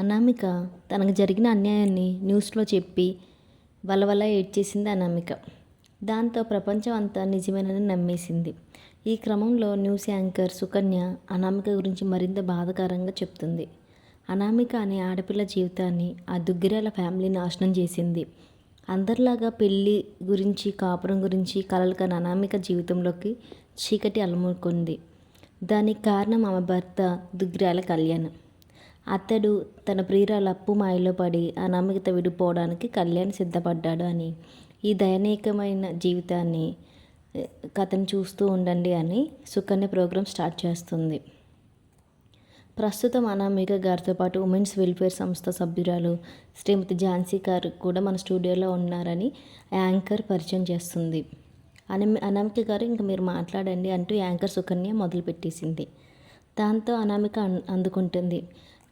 అనామిక తనకు జరిగిన అన్యాయాన్ని న్యూస్లో చెప్పి వలవల ఏడ్చేసింది అనామిక. దాంతో ప్రపంచం అంతా నిజమేనని నమ్మేసింది. ఈ క్రమంలో న్యూస్ యాంకర్ సుకన్య అనామిక గురించి మరింత బాధాకరంగా చెప్తుంది. అనామిక అనే ఆడపిల్ల జీవితాన్ని ఆ దుగ్గిరాల ఫ్యామిలీ నాశనం చేసింది. అందరిలాగా పెళ్ళి గురించి కాపురం గురించి కలలు అనామిక జీవితంలోకి చీకటి అలముకుంది. దానికి కారణం ఆమె భర్త దుగ్గిరాల కళ్యాణ్. అతడు తన ప్రియురాల అప్పు మాయలో పడి అనామికత విడిపోవడానికి కళ్యాణ్ సిద్ధపడ్డాడు అని. ఈ దయనీయకమైన జీవితాన్ని కథను చూస్తూ ఉండండి అని సుకన్య ప్రోగ్రాం స్టార్ట్ చేస్తుంది. ప్రస్తుతం అనామిక గారితో పాటు ఉమెన్స్ వెల్ఫేర్ సంస్థ సభ్యురాలు శ్రీమతి ఝాన్సీ గారు కూడా మన స్టూడియోలో ఉన్నారని యాంకర్ పరిచయం చేస్తుంది. అనమి అనామిక గారు ఇంకా మీరు మాట్లాడండి అంటూ యాంకర్ సుకన్య మొదలుపెట్టేసింది. దాంతో అనామిక అన్- అందుకుంటుంది.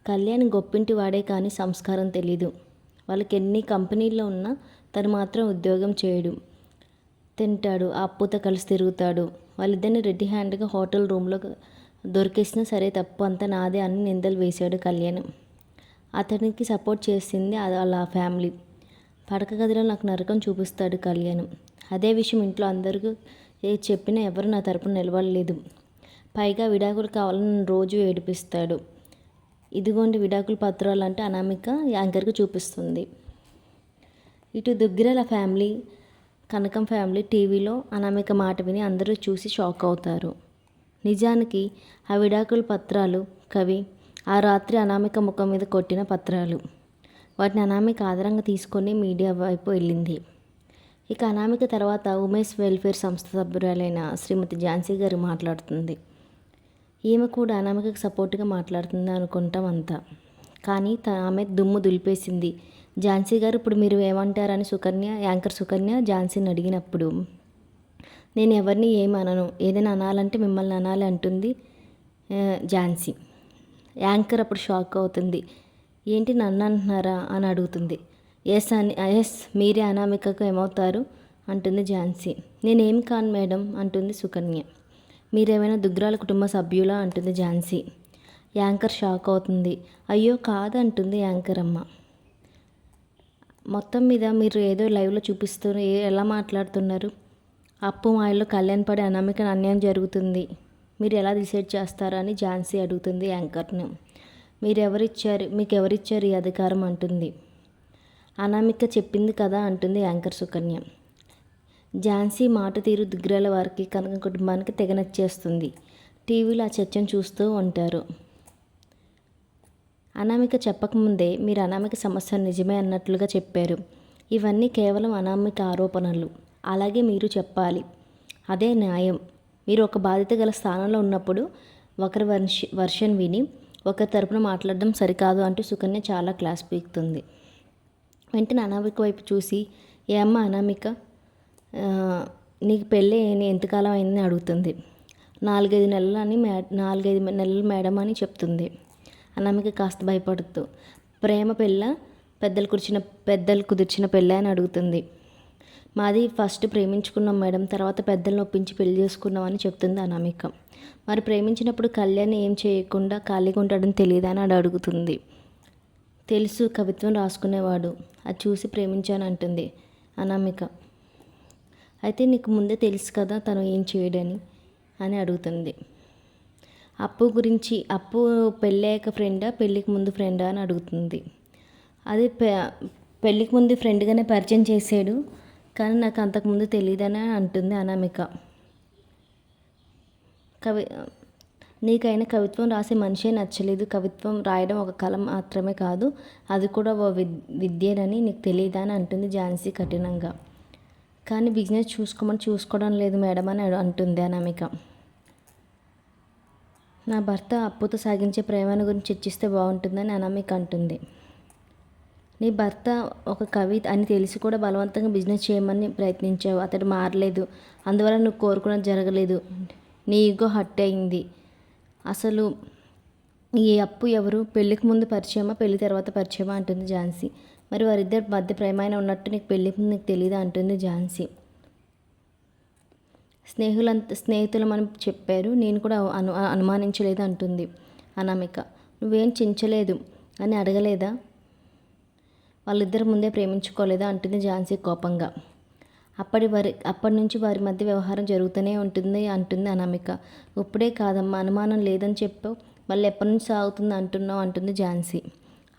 కళ్యాణ్ గొప్పింటి వాడే కానీ సంస్కారం తెలీదు. వాళ్ళకి ఎన్ని కంపెనీల్లో ఉన్నా తను మాత్రం ఉద్యోగం చేయడు. తింటాడు ఆ అప్పుతో కలిసి తిరుగుతాడు. వాళ్ళిద్దరిని రెడ్డి హ్యాండ్గా హోటల్ రూమ్లో దొరికేసినా సరే తప్పు అంతా నాదే అని నిందలు వేశాడు కళ్యాణ్. అతనికి సపోర్ట్ చేసింది అది వాళ్ళ ఫ్యామిలీ. పడక గదిలో నాకు నరకం చూపిస్తాడు కళ్యాణ్. అదే విషయం ఇంట్లో అందరికీ ఏ చెప్పినా ఎవరు నా తరపున నిలబడలేదు. పైగా విడాకులు కావాలని రోజు ఏడిపిస్తాడు. ఇదిగోండి విడాకుల పత్రాలు అంటే అనామిక యాంకర్కి చూపిస్తుంది. ఇటు దుగ్గిరాల ఫ్యామిలీ కనకం ఫ్యామిలీ టీవీలో అనామిక మాట విని అందరూ చూసి షాక్ అవుతారు. నిజానికి ఆ విడాకుల పత్రాలు కవి ఆ రాత్రి అనామిక ముఖం మీద కొట్టిన పత్రాలు. వాటిని అనామిక ఆధారంగా తీసుకొని మీడియా వైపు వెళ్ళింది. ఇక అనామిక తర్వాత ఉమేష్ వెల్ఫేర్ సంస్థ సభ్యురాలైన శ్రీమతి ఝాన్సీ గారు మాట్లాడుతుంది. ఈమె కూడా అనామికకు సపోర్ట్గా మాట్లాడుతుంది అనుకుంటాం అంతా. కానీ త ఆమె దుమ్ము దులిపేసింది. ఝాన్సీ గారు ఇప్పుడు మీరు ఏమంటారని సుకన్య యాంకర్ సుకన్య ఝాన్సీని అడిగినప్పుడు నేను ఎవరిని ఏమనను ఏదైనా అనాలంటే మిమ్మల్ని అనాలి అంటుంది ఝాన్సీ. యాంకర్ అప్పుడు షాక్ అవుతుంది. ఏంటి నన్ను అంటున్నారా? అని అడుగుతుంది. ఎస్ అని ఎస్ మీరే అనామికకు ఏమవుతారు? అంటుంది ఝాన్సీ. నేనేం కాను మేడం అంటుంది సుకన్య. మీరేమైనా దుగ్రాల కుటుంబ సభ్యులా? అంటుంది ఝాన్సీ. యాంకర్ షాక్ అవుతుంది. అయ్యో కాదు అంటుంది యాంకర్ అమ్మ మొత్తం మీద మీరు ఏదో లైవ్లో చూపిస్తూ ఎలా మాట్లాడుతున్నారు? అప్పు మాయలో కళ్యాణ్ పడే అనామిక అన్యాయం జరుగుతుంది. మీరు ఎలా డిసైడ్ చేస్తారని ఝాన్సీ అడుగుతుంది యాంకర్ను. మీరు ఎవరిచ్చారు మీకు ఎవరిచ్చారు ఈ అధికారం? అంటుంది. అనామిక చెప్పింది కదా? అంటుంది యాంకర్ సుకన్య. ఝాన్సీ మాట తీరు దిగ్రాల వారికి కనక కుటుంబానికి తెగ నచ్చేస్తుంది టీవీలో ఆ చర్చను చూస్తూ ఉంటారు. అనామిక చెప్పకముందే మీరు అనామిక సమస్య నిజమే అన్నట్లుగా చెప్పారు. ఇవన్నీ కేవలం అనామిక ఆరోపణలు. అలాగే మీరు చెప్పాలి. అదే న్యాయం. మీరు ఒక బాధ్యత గల స్థానంలో ఉన్నప్పుడు ఒకరి వర్ష వర్షన్ విని ఒకరి తరపున మాట్లాడడం సరికాదు అంటూ సుకన్య చాలా క్లాస్ పీకుతుంది. వెంటనే అనామిక వైపు చూసి ఏ అమ్మ అనామిక నీకు పెళ్ళి అయిన ఎంతకాలం అయిందని అడుగుతుంది. నాలుగైదు నెలలు అని మే నాలుగైదు నెలలు మేడం అని చెప్తుంది. అనామిక కాస్త భయపడుతూ ప్రేమ పెళ్ళ పెద్దలు కురిచిన పెద్దలు కుదిర్చిన పెళ్ళ అని అడుగుతుంది. మాది ఫస్ట్ ప్రేమించుకున్నాం మేడం తర్వాత పెద్దలను ఒప్పించి పెళ్ళి చేసుకున్నాం అని చెప్తుంది అనామిక మరి ప్రేమించినప్పుడు కళ్యాణ్ ఏం చేయకుండా ఖాళీగా ఉంటాడని తెలియదా అని అడుగుతుంది. తెలుసు కవిత్వం రాసుకునేవాడు. అది చూసి ప్రేమించాను అంటుంది అనామిక అయితే నీకు ముందే తెలుసు కదా తను ఏం చేయడని అని అడుగుతుంది. అప్పు గురించి అప్పు పెళ్ళాక ఫ్రెండా పెళ్ళికి ముందు ఫ్రెండా అని అడుగుతుంది. అది పె పెళ్ళికి ముందు ఫ్రెండ్గానే పరిచయం చేసాడు కానీ నాకు అంతకుముందు తెలియదని అంటుంది అనామిక. కవి నీకైనా కవిత్వం రాసే మనిషే నచ్చలేదు. కవిత్వం రాయడం ఒక కళ మాత్రమే కాదు అది కూడా ఓ విద్ విద్యేనని నీకు తెలియదా అని అంటుంది ఝాన్సీ కఠినంగా. కానీ బిజినెస్ చూసుకోమని చూసుకోవడం లేదు మేడం అని అంటుంది అనామిక నా భర్త అప్పుతో సాగించే ప్రేమను గురించి చర్చిస్తే బాగుంటుందని అనామిక అంటుంది. నీ భర్త ఒక కవి అని తెలిసి కూడా బలవంతంగా బిజినెస్ చేయమని ప్రయత్నించావు. అతడు మారలేదు. అందువల్ల నువ్వు కోరుకున్నది జరగలేదు. నీ ఈగో హట్ అయింది. అసలు ఈ అప్పు ఎవరు? పెళ్ళికి ముందు పరిచయమా? పెళ్ళి తర్వాత పరిచయమా? అంటుంది ఝాన్సీ. మరి వారిద్దరి మధ్య ప్రేమైన ఉన్నట్టు నీకు పెళ్ళి నీకు తెలియదా అంటుంది ఝాన్సీ. స్నేహితులంత స్నేహితులమని చెప్పారు నేను కూడా అను అనుమానించలేదు అంటుంది అనామిక. నువ్వేం చించలేదు అని అడగలేదా? వాళ్ళిద్దరు ముందే ప్రేమించుకోలేదా అంటుంది ఝాన్సీ కోపంగా. అప్పటి వారి అప్పటి నుంచి వారి మధ్య వ్యవహారం జరుగుతూనే ఉంటుంది అంటుంది అనామిక. ఇప్పుడే కాదమ్మా అనుమానం లేదని చెప్పావు మళ్ళీ ఎప్పటి నుంచి సాగుతుంది అంటున్నావు అంటుంది ఝాన్సీ.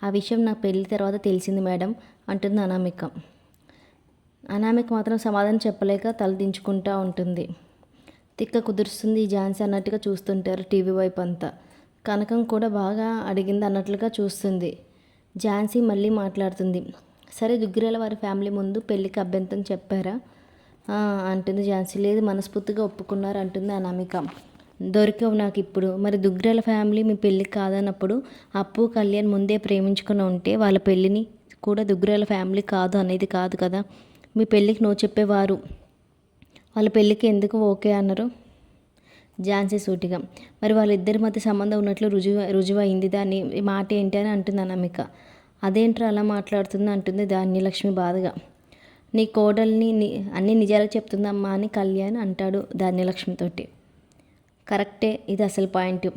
ఆ విషయం నాకు పెళ్ళి తర్వాత తెలిసింది మేడం అంటుంది అనామిక. అనామిక మాత్రం సమాధానం చెప్పలేక తల దించుకుంటూ ఉంటుంది. తిక్క కుదురుస్తుంది ఈ ఝాన్సీ అన్నట్టుగా చూస్తుంటారు టీవీ వైపు అంతా. కనకం కూడా బాగా అడిగింది అన్నట్లుగా చూస్తుంది. ఝాన్సీ మళ్ళీ మాట్లాడుతుంది. సరే దుగ్గిరాల వారి ఫ్యామిలీ ముందు పెళ్ళికి అభ్యంతరం చెప్పారా? అంటుంది ఝాన్సీ. లేదు మనస్ఫూర్తిగా ఒప్పుకున్నారు అంటుంది అనామిక. దొరికావు నాకు ఇప్పుడు. మరి దుగ్గిరాల ఫ్యామిలీ మీ పెళ్ళికి కాదన్నప్పుడు అప్పు కళ్యాణ్ ముందే ప్రేమించుకుని ఉంటే వాళ్ళ పెళ్ళిని కూడా దుగ్గిరాల ఫ్యామిలీ కాదు అనేది కాదు కదా. మీ పెళ్ళికి నో చెప్పేవారు. వాళ్ళ పెళ్ళికి ఎందుకు ఓకే అన్నారు? ఝాన్సీ సూటిగా. మరి వాళ్ళిద్దరి మధ్య సంబంధం ఉన్నట్లు రుజువు రుజువైంది. దాని మాట ఏంటి అని అంటుంది అనామిక. అదేంట్రా అలా మాట్లాడుతుంది అంటుంది ధాన్యలక్ష్మి బాధగా. నీ కోడల్ని నీ అన్ని నిజాలు చెప్తుందమ్మా అని కళ్యాణ్ అంటాడు ధాన్యలక్ష్మితోటి కరెక్టే ఇది అసలు పాయింట్.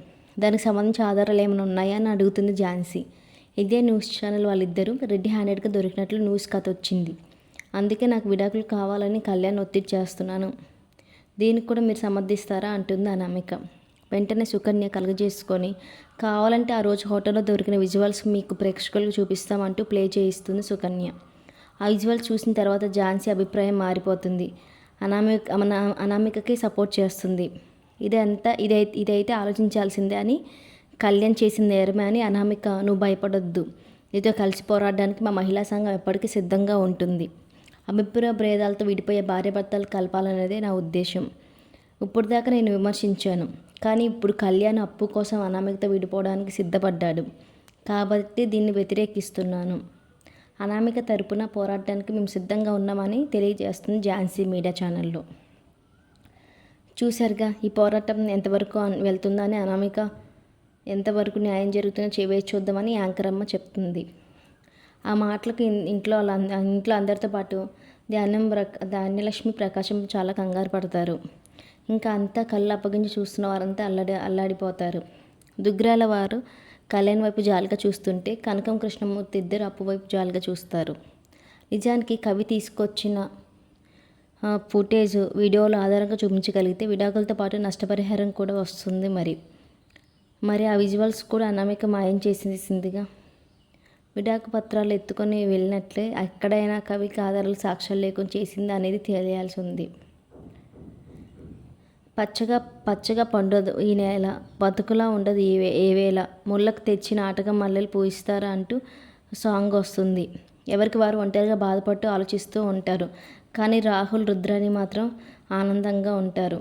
దానికి సంబంధించి ఆధారాలు ఏమైనా ఉన్నాయా అని అడుగుతుంది ఝాన్సీ. ఇదే న్యూస్ ఛానల్ వాళ్ళిద్దరూ రెడ్డి హ్యాండెడ్గా దొరికినట్లు న్యూస్ కథ వచ్చింది. అందుకే నాకు విడాకులు కావాలని కళ్యాణ్ ఒత్తిడి చేస్తున్నాను. దీనికి కూడా మీరు సమర్థిస్తారా అంటుంది అనామిక. వెంటనే సుకన్య కలుగజేసుకొని కావాలంటే ఆ రోజు హోటల్లో దొరికిన విజువల్స్ మీకు ప్రేక్షకులకు చూపిస్తామంటూ ప్లే చేయిస్తుంది సుకన్య. ఆ విజువల్స్ చూసిన తర్వాత ఝాన్సీ అభిప్రాయం మారిపోతుంది. అనామిక అనామికకి సపోర్ట్ చేస్తుంది. ఇదంతా ఇదై ఇదైతే ఆలోచించాల్సిందే అని కళ్యాణ్ చేసిన నేరమే అని అనామిక నువ్వు భయపడొద్దు. నీతో కలిసి పోరాడడానికి మా మహిళా సంఘం ఎప్పటికీ సిద్ధంగా ఉంటుంది. అభిప్రాయ భేదాలతో విడిపోయే భార్యాభర్తలు కలపాలనేదే నా ఉద్దేశం. ఇప్పుడు దాకా నేను విమర్శించాను. కానీ ఇప్పుడు కళ్యాణ్ అప్పు కోసం అనామికతో విడిపోవడానికి సిద్ధపడ్డాడు. కాబట్టి దీన్ని వ్యతిరేకిస్తున్నాను. అనామిక తరపున పోరాటానికి మేము సిద్ధంగా ఉన్నామని తెలియజేస్తుంది ఝాన్సీ మీడియా ఛానల్లో. చూశారుగా ఈ పోరాటం ఎంతవరకు వెళ్తుందని వెళ్తుందో అని అనామిక ఎంతవరకు న్యాయం జరుగుతుందో చేవేసి చూద్దామని యాంకర్ అమ్మ చెప్తుంది. ఆ మాటలకు ఇంట్లో వాళ్ళ ఇంట్లో అందరితో పాటు ధాన్యం ప్రక ధాన్యలక్ష్మి ప్రకాశం చాలా కంగారు పడతారు. ఇంకా అంతా కళ్ళు అప్పగించి చూస్తున్న వారంతా అల్లడి అల్లాడిపోతారు. దుగ్రాల వారు కళ్యాణ్ వైపు జాలిగా చూస్తుంటే కనకం కృష్ణమూర్తి ఇద్దరు అప్పు వైపు జాలిగా చూస్తారు. నిజానికి కవి తీసుకొచ్చిన ఫుటేజ్ వీడియోల ఆధారంగా చూపించగలిగితే విడాకులతో పాటు నష్టపరిహారం కూడా వస్తుంది మరి. మరి ఆ విజువల్స్ కూడా అనామిక మాయం చేసేసిందిగా విడాకు పత్రాలు ఎత్తుకొని వెళ్ళినట్లే ఎక్కడైనా కవికి ఆధారాలు సాక్ష్యాలు లేకుండా చేసింది అనేది తెలియాల్సి ఉంది. పచ్చగా పచ్చగా పండదు ఈ నేల బతుకులా ఉండదు ఏవే ఏవేళ ముళ్ళకు తెచ్చిన ఆటగా మల్లెలు పూయిస్తారా అంటూ సాంగ్ వస్తుంది. ఎవరికి వారు ఒంటరిగా బాధపడుతూ ఆలోచిస్తూ ఉంటారు. కానీ రాహుల్ రుద్రాని మాత్రం ఆనందంగా ఉంటారు.